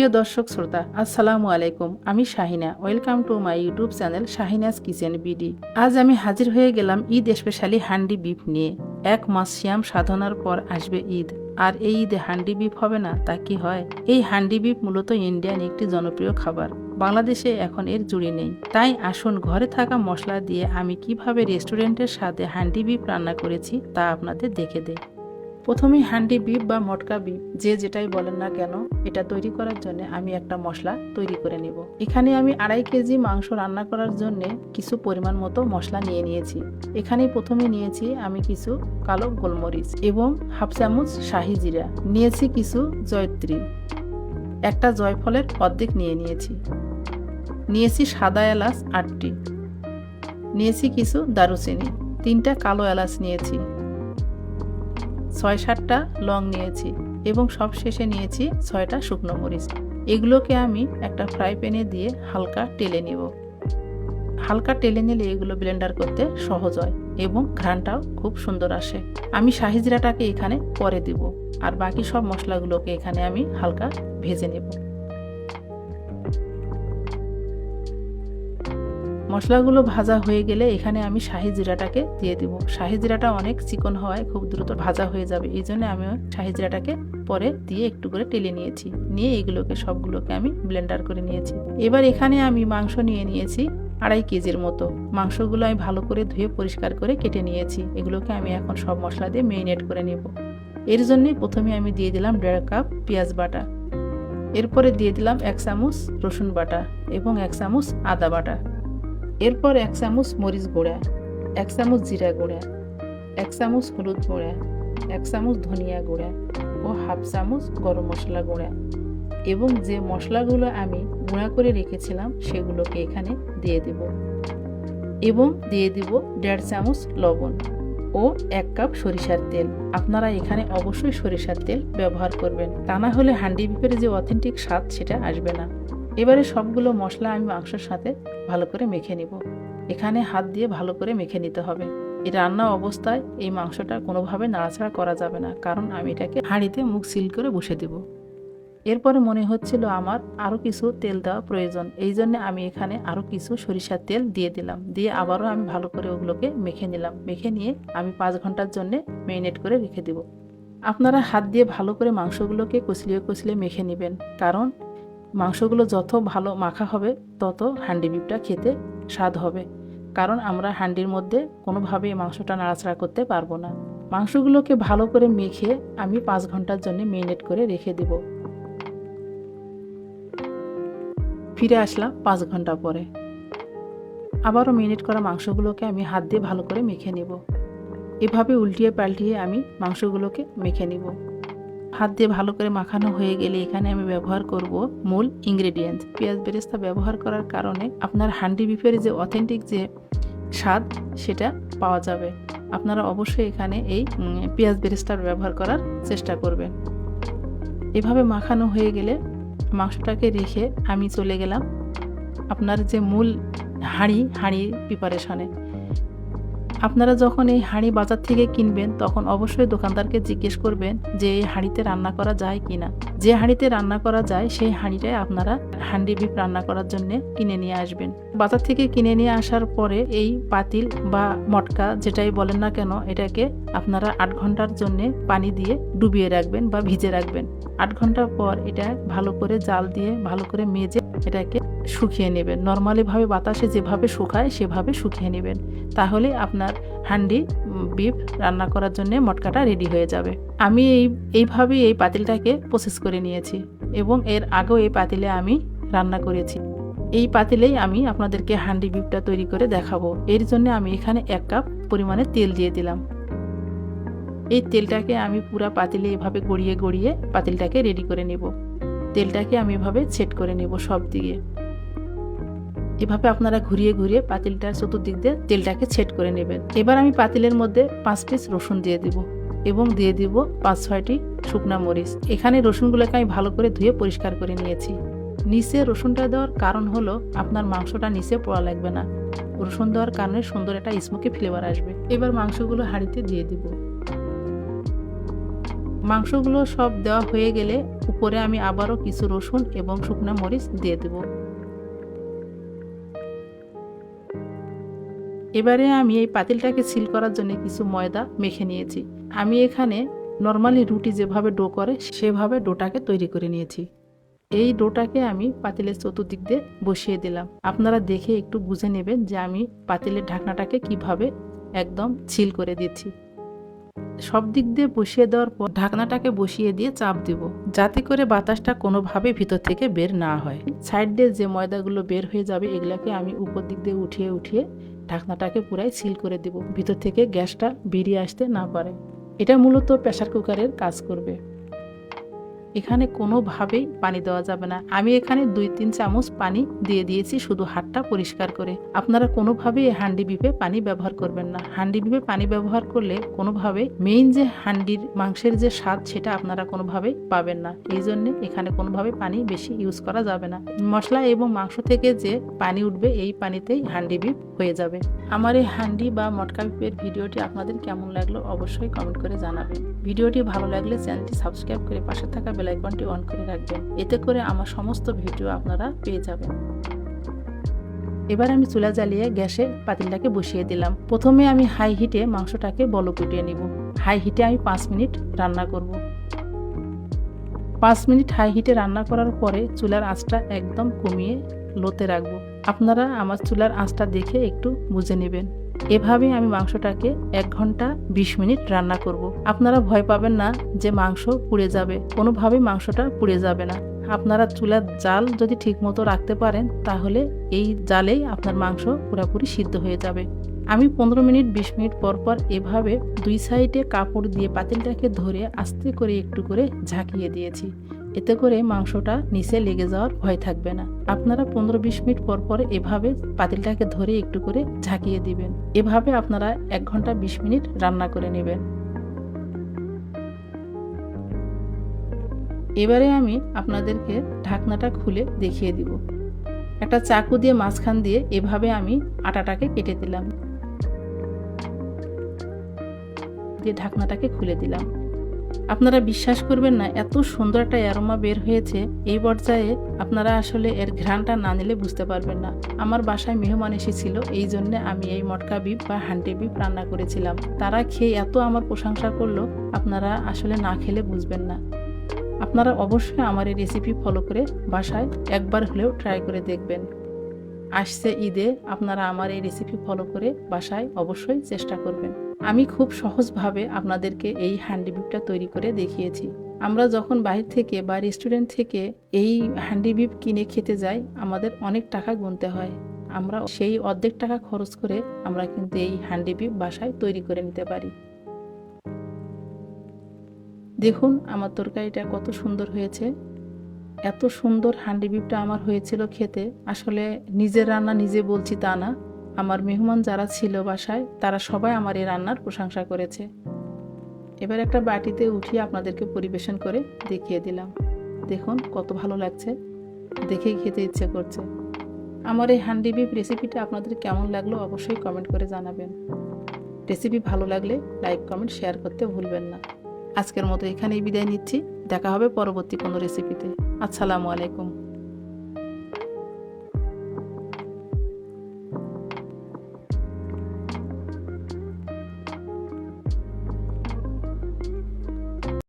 প্রিয় দর্শক শ্রোতা, আসসালামু আলাইকুম। আমি Shahina. Welcome to my YouTube channel Shahina's kitchen BD আজ আমি হাজির হয়ে গেলাম ঈদ স্পেশালি হান্ডি বিফ নিয়ে। এক মাস শ্যাম সাধনার পর আসবে ঈদ। আর এই ঈদে হান্ডি বিফ হবে না, তা কি হয়? এই হান্ডি বিফ মূলত ইন্ডিয়ান একটি জনপ্রিয় খাবার। বাংলাদেশে এখন এর জুড়ি নেই। তাই আসুন, ঘরে থাকা মশলা দিয়ে আমি কীভাবে রেস্টুরেন্টের সাথে হান্ডি বিফ রান্না করেছি, তা আপনাদের দেখে দেই। প্রথমে হ্যান্ডি বিফ বা মটকা বিপ, যে যেটাই বলেন না কেন, এটা তৈরি করার জন্য আমি একটা মশলা তৈরি করে নেব। এখানে আমি আড়াই কেজি মাংস রান্না করার জন্য কিছু পরিমাণ মতো মশলা নিয়ে নিয়েছি। এখানে প্রথমে নিয়েছি আমি কিছু কালো গোলমরিচ এবং হাফ চামচ শাহি জিরা। নিয়েছি কিছু জয়ত্রী। একটা জয়ফলের অর্ধেক নিয়ে নিয়েছি। নিয়েছি সাদা এলাচ আটটি। নিয়েছি কিছু দারুচিনি। তিনটা কালো এলাচ নিয়েছি। ছয় সাতটা লং নিয়েছি এবং সব শেষে নিয়েছি ছয়টা শুকনো মরিচ। এগুলোকে আমি একটা ফ্রাই প্যানে দিয়ে হালকা টেলে নেব। হালকা টেলে নিলে এগুলো ব্লেন্ডার করতে সহজ হয় এবং ঘ্রানটাও খুব সুন্দর আসে। আমি শাহিজিরাটাকে এখানে পরে দিব আর বাকি সব মশলাগুলোকে এখানে আমি হালকা ভেজে নেব। মশলাগুলো ভাজা হয়ে গেলে এখানে আমি শাহি জিরাটাকে দিয়ে দিব। শাহি জিরাটা অনেক চিকন হওয়ায় খুব দ্রুত ভাজা হয়ে যাবে। এই জন্য আমি শাহি জিরাটাকে পরে দিয়ে একটু করে টেলে নিয়েছি। নিয়ে এগুলোকে সবগুলোকে আমি ব্লেন্ডার করে নিয়েছি। এবার এখানে আমি মাংস নিয়ে নিয়েছি আড়াই কেজির মতো। মাংসগুলো আমি ভালো করে ধুয়ে পরিষ্কার করে কেটে নিয়েছি। এগুলোকে আমি এখন সব মশলা দিয়ে মেরিনেট করে নেব। এর জন্যই প্রথমে আমি দিয়ে দিলাম দেড় কাপ পেঁয়াজ বাটা। এরপরে দিয়ে দিলাম এক চামচ রসুন বাটা এবং এক চামচ আদা বাটা। এরপর এক চামচ মরিচ গুঁড়া, এক চামচ জিরা গুঁড়া, এক চামচ হলুদ গুঁড়া, এক চামচ ধনিয়া গুঁড়া ও হাফ চামচ গরম মশলা গুঁড়া। এবং যে মশলাগুলো আমি গুঁড়া করে রেখেছিলাম সেগুলোকে এখানে দিয়ে দেব। এবং দিয়ে দিব দেড় চামচ লবণ ও এক কাপ সরিষার তেল। আপনারা এখানে অবশ্যই সরিষার তেল ব্যবহার করবেন। তা না হলে হান্ডি বিপের যে অথেন্টিক স্বাদ সেটা আসবে না। এবারে সবগুলো মশলা আমি মাংসের সাথে ভালো করে মেখে নিব। এখানে হাত দিয়ে ভালো করে মেখে নিতে হবে। এই রান্না অবস্থায় এই মাংসটা কোনোভাবে নাড়াচাড়া করা যাবে না, কারণ আমি এটাকে হাঁড়িতে মুখ সিল করে বসে দেব। এরপরে মনে হচ্ছিল আমার আরও কিছু তেল দেওয়া প্রয়োজন, এই জন্য আমি এখানে আরও কিছু সরিষার তেল দিয়ে দিলাম। দিয়ে আবারও আমি ভালো করে ওগুলোকে মেখে নিলাম। মেখে নিয়ে আমি পাঁচ ঘণ্টার জন্য মেরিনেট করে রেখে দেব। আপনারা হাত দিয়ে ভালো করে মাংসগুলোকে কচলিয়ে কচলিয়ে মেখে নেবেন, কারণ মাংসগুলো যত ভালো মাখা হবে, তত হান্ডি বিপটা খেতে স্বাদ হবে। কারণ আমরা হান্ডির মধ্যে কোনোভাবে এই মাংসটা নাড়াচাড়া করতে পারব না। মাংসগুলোকে ভালো করে মেখে আমি পাঁচ ঘণ্টার জন্য মেরিনেট করে রেখে দেব। ফিরে আসলাম পাঁচ ঘণ্টা পরে। আবারও মিনিট করা মাংসগুলোকে আমি হাত দিয়ে ভালো করে মেখে নেব। এভাবে উল্টিয়ে পাল্টিয়ে আমি মাংসগুলোকে মেখে নিব। হাত দিয়ে ভালো করে মাখানো হয়ে গেলে এখানে আমি ব্যবহার করব মূল ইনগ্রেডিয়েন্টস পেঁয়াজ বেরেস্তা ব্যবহার করার কারণে আপনার হান্ডি বিফের যে অথেন্টিক যে স্বাদ, সেটা পাওয়া যাবে। আপনারা অবশ্যই এখানে এই পেঁয়াজ বেরেস্তার ব্যবহার করার চেষ্টা করবেন। এভাবে মাখানো হয়ে গেলে মাংসটাকে রেখে আমি চলে গেলাম আপনার যে মূল হাঁড়ি হাঁড়ি প্রিপারেশনে আপনারা যখন এই হাঁড়ি বাজার থেকে কিনবেন, তখন অবশ্যই দোকানদারকে জিজ্ঞেস করবেন যে এই হাঁড়িতে রান্না করা যায় কি না যে হাঁড়িতে রান্না করা যায়, সেই হাঁড়িটাই আপনারা হান্ডি বিপ রান্না করার জন্য কিনে নিয়ে আসবেন। বাজার থেকে কিনে নিয়ে আসার পরে এই পাতিল বা মটকা, যেটাই বলেন না কেন, এটাকে আপনারা আট ঘণ্টার জন্য পানি দিয়ে ডুবিয়ে রাখবেন বা ভিজে রাখবেন। আট ঘণ্টা পর এটা ভালো করে জাল দিয়ে, ভালো করে মেজে এটাকে শুকিয়ে নেবেন। নর্মালিভাবে বাতাসে যেভাবে শুকায়, সেভাবে শুকিয়ে নেবেন। তাহলে আপনার হান্ডি বিফ রান্না করার জন্য মটকাটা রেডি হয়ে যাবে। আমি এই, এইভাবেই এই পাতিলটাকে প্রসেস করে নিয়েছি এবং এর আগেও এই পাতিলে আমি রান্না করেছি। এই পাতিলেই আমি আপনাদেরকে হান্ডি বিফটা তৈরি করে দেখাবো। এর জন্য আমি এখানে এক কাপ পরিমাণে তেল দিয়ে দিলাম। এই তেলটাকে আমি পুরা পাতিলে এভাবে গড়িয়ে গড়িয়ে পাতিলটাকে রেডি করে নেব। তেলটাকে আমি এভাবে সেট করে নেব সব দিকে। এভাবে আপনারা ঘুরিয়ে ঘুরিয়ে পাতিলটার চতুর্দিক দিয়ে তেলটাকে ছেট করে নেবেন। এবার আমি পাতিলের মধ্যে পাঁচ পিস রসুন দিয়ে দিব এবং দিয়ে দিব পাঁচ, ছয়টি শুকনা মরিচ। এখানে রসুনগুলোকে আমি ভালো করে ধুয়ে পরিষ্কার করে নিয়েছি। নিচে রসুনটা দেওয়ার কারণ হলো আপনার মাংসটা নিচে পোড়া লাগবে না। রসুন দেওয়ার কারণে সুন্দর একটা স্মোকি ফ্লেভার আসবে। এবার মাংসগুলো হাঁড়িতে দিয়ে দিব। মাংসগুলো সব দেওয়া হয়ে গেলে উপরে আমি আবারও কিছু রসুন এবং শুকনো মরিচ দিয়ে দেব। এবারে আমি এই পাতিলটাকে সিল করার জন্য কিছু ময়দা মেখে নিয়েছি। আমি এখানে নর্মালি রুটি যেভাবে ডো করে, সেভাবে ডোটাকে তৈরি করে নিয়েছি। এই ডোটাকে আমি পাতিলের চতুর্দিক দিয়ে বসিয়ে দিলাম। আপনারা দেখে একটু বুঝে নেবেন যে আমি পাতিলের ঢাকনাটাকে কীভাবে একদম ছিল করে দিচ্ছি সব দিক দিয়ে বসিয়ে দেওয়ার পর ঢাকনাটাকে বসিয়ে দিয়ে চাপ দিব, যাতে করে বাতাসটা কোনোভাবে ভিতর থেকে বের না হয়। সাইড দিয়ে যে ময়দাগুলো বের হয়ে যাবে, এগুলাকে আমি উপর দিক দিয়ে উঠিয়ে উঠিয়ে ঢাকনাটাকে পুরাই সিল করে দেব। ভিতর থেকে গ্যাসটা বেরিয়ে আসতে না পারে। এটা মূলত প্রেশার কুকারের কাজ করবে। এখানে কোনোভাবেই পানি দেওয়া যাবে না। আমি এখানে দুই তিন চামচ পানি দিয়ে দিয়েছি, শুধু হাতটা পরিষ্কার করে। আপনারা কোনোভাবেই হান্ডি বিপে পানি ব্যবহার করবেন না। হান্ডি বিপে পানি ব্যবহার করলে কোনোভাবে মেইন যে হান্ডির মাংসের যে স্বাদ, সেটা আপনারা কোনোভাবেই পাবেন না। এই জন্য এখানে কোনোভাবে পানি বেশি ইউজ করা যাবে না। মশলা এবং মাংস থেকে যে পানি উঠবে, এই পানিতেই হান্ডি বিপ হয়ে যাবে। আমার এই হান্ডি বা মটকা বিপের ভিডিওটি আপনাদের কেমন লাগল অবশ্যই কমেন্ট করে জানাবেন। ভিডিওটি ভালো লাগলে চ্যানেলটি সাবস্ক্রাইব করে পাশে থাকা বেল আইকনটি অন করে রাখবেন। এতে করে আমার সমস্ত ভিডিও আপনারা পেয়ে যাবেন। এবার আমি চুলা জ্বালিয়ে গ্যাসে পাতিলটাকে বসিয়ে দিলাম। প্রথমে আমি হাই হিটে মাংসটাকে বল কুটিয়ে নিব। হাই হিটে আমি পাঁচ মিনিট রান্না করব। পাঁচ মিনিট হাই হিটে রান্না করার পরে চুলার আঁচটা একদম কমিয়ে লোতে রাখব। আপনারা আমার চুলার আঁচটা দেখে একটু বুঝে নেবেন। এভাবে আমি মাংসটাকে এক ঘণ্টা বিশ মিনিট রান্না করব। আপনারা ভয় পাবেন না যে মাংস পুড়ে যাবে। কোনোভাবে মাংসটা পুড়ে যাবে না। আপনারা চুলার জাল যদি ঠিকমতো রাখতে পারেন, তাহলে এই জালেই আপনার মাংস পুরোপুরি সিদ্ধ হয়ে যাবে। আমি পনেরো মিনিট, বিশ মিনিট পর পর এভাবে দুই সাইডে কাপড় দিয়ে পাতিলটাকে ধরে আস্তে করে একটু করে ঝাঁকিয়ে দিয়েছি। এতে করে মাংসটা নিচে লেগে যাওয়ার ভয় থাকবে না। আপনারা পনেরো বিশ মিনিট পর পর এভাবে পাতিলটাকে ধরে একটু করে ঝাঁকিয়ে দিবেন। এভাবে আপনারা এক ঘণ্টা বিশ মিনিট রান্না করে নেবেন। এবারে আমি আপনাদেরকে ঢাকনাটা খুলে দেখিয়ে দিব। একটা চাকু দিয়ে মাঝখান দিয়ে এভাবে আমি আটাটাকে কেটে দিলাম। দিয়ে ঢাকনাটাকে খুলে দিলাম। আপনারা বিশ্বাস করবেন না, এত সুন্দর একটা অ্যারোমা বের হয়েছে। এই পর্যায়ে আপনারা আসলে এর ঘ্রাণটা না নিলে বুঝতে পারবেন না। আমার বাসায় মেহমান এসেছিল, এই জন্য আমি এই মটকা বিপ বা হান্ডি বিপ রান্না করেছিলাম। তারা খেয়ে এত আমার প্রশংসা করল, আপনারা আসলে না খেলে বুঝবেন না। আপনারা অবশ্যই আমার এই রেসিপি ফলো করে বাসায় একবার হলেও ট্রাই করে দেখবেন। আসছে ঈদে, আপনারা আমার এই রেসিপি ফলো করে বাসায় অবশ্যই চেষ্টা করবেন। আমি খুব সহজভাবে আপনাদেরকে এই হ্যান্ডি বিপটা তৈরি করে দেখিয়েছি। আমরা যখন বাইরে থেকে বা রেস্টুরেন্ট থেকে এই হ্যান্ডি বিপ কিনে খেতে যাই, আমাদের অনেক টাকা গুনতে হয়। আমরা সেই অর্ধেক টাকা খরচ করে আমরা কিন্তু এই হ্যান্ডি বিপ বাসায় তৈরি করে নিতে পারি। দেখুন, আমার তরকারিটা কত সুন্দর হয়েছে। এত সুন্দর হান্ডি বিপটা আমার হয়েছিল খেতে। আসলে নিজের রান্না নিজে বলছি তা না। আমার মেহমান যারা ছিল বাসায়, তারা সবাই আমার এই রান্নার প্রশংসা করেছে। এবার একটা বাটিতে উঠিয়ে আপনাদেরকে পরিবেশন করে দেখিয়ে দিলাম। দেখুন, কত ভালো লাগছে। দেখেই খেতে ইচ্ছে করছে। আমার এই হান্ডি বিপ রেসিপিটা আপনাদের কেমন লাগল অবশ্যই কমেন্ট করে জানাবেন। রেসিপি ভালো লাগলে লাইক, কমেন্ট, শেয়ার করতে ভুলবেন না। আজকের মতো এখানেই বিদায় নিচ্ছি। দেখা হবে পরবর্তী কোনো রেসিপিতে। আসসালামু আলাইকুম।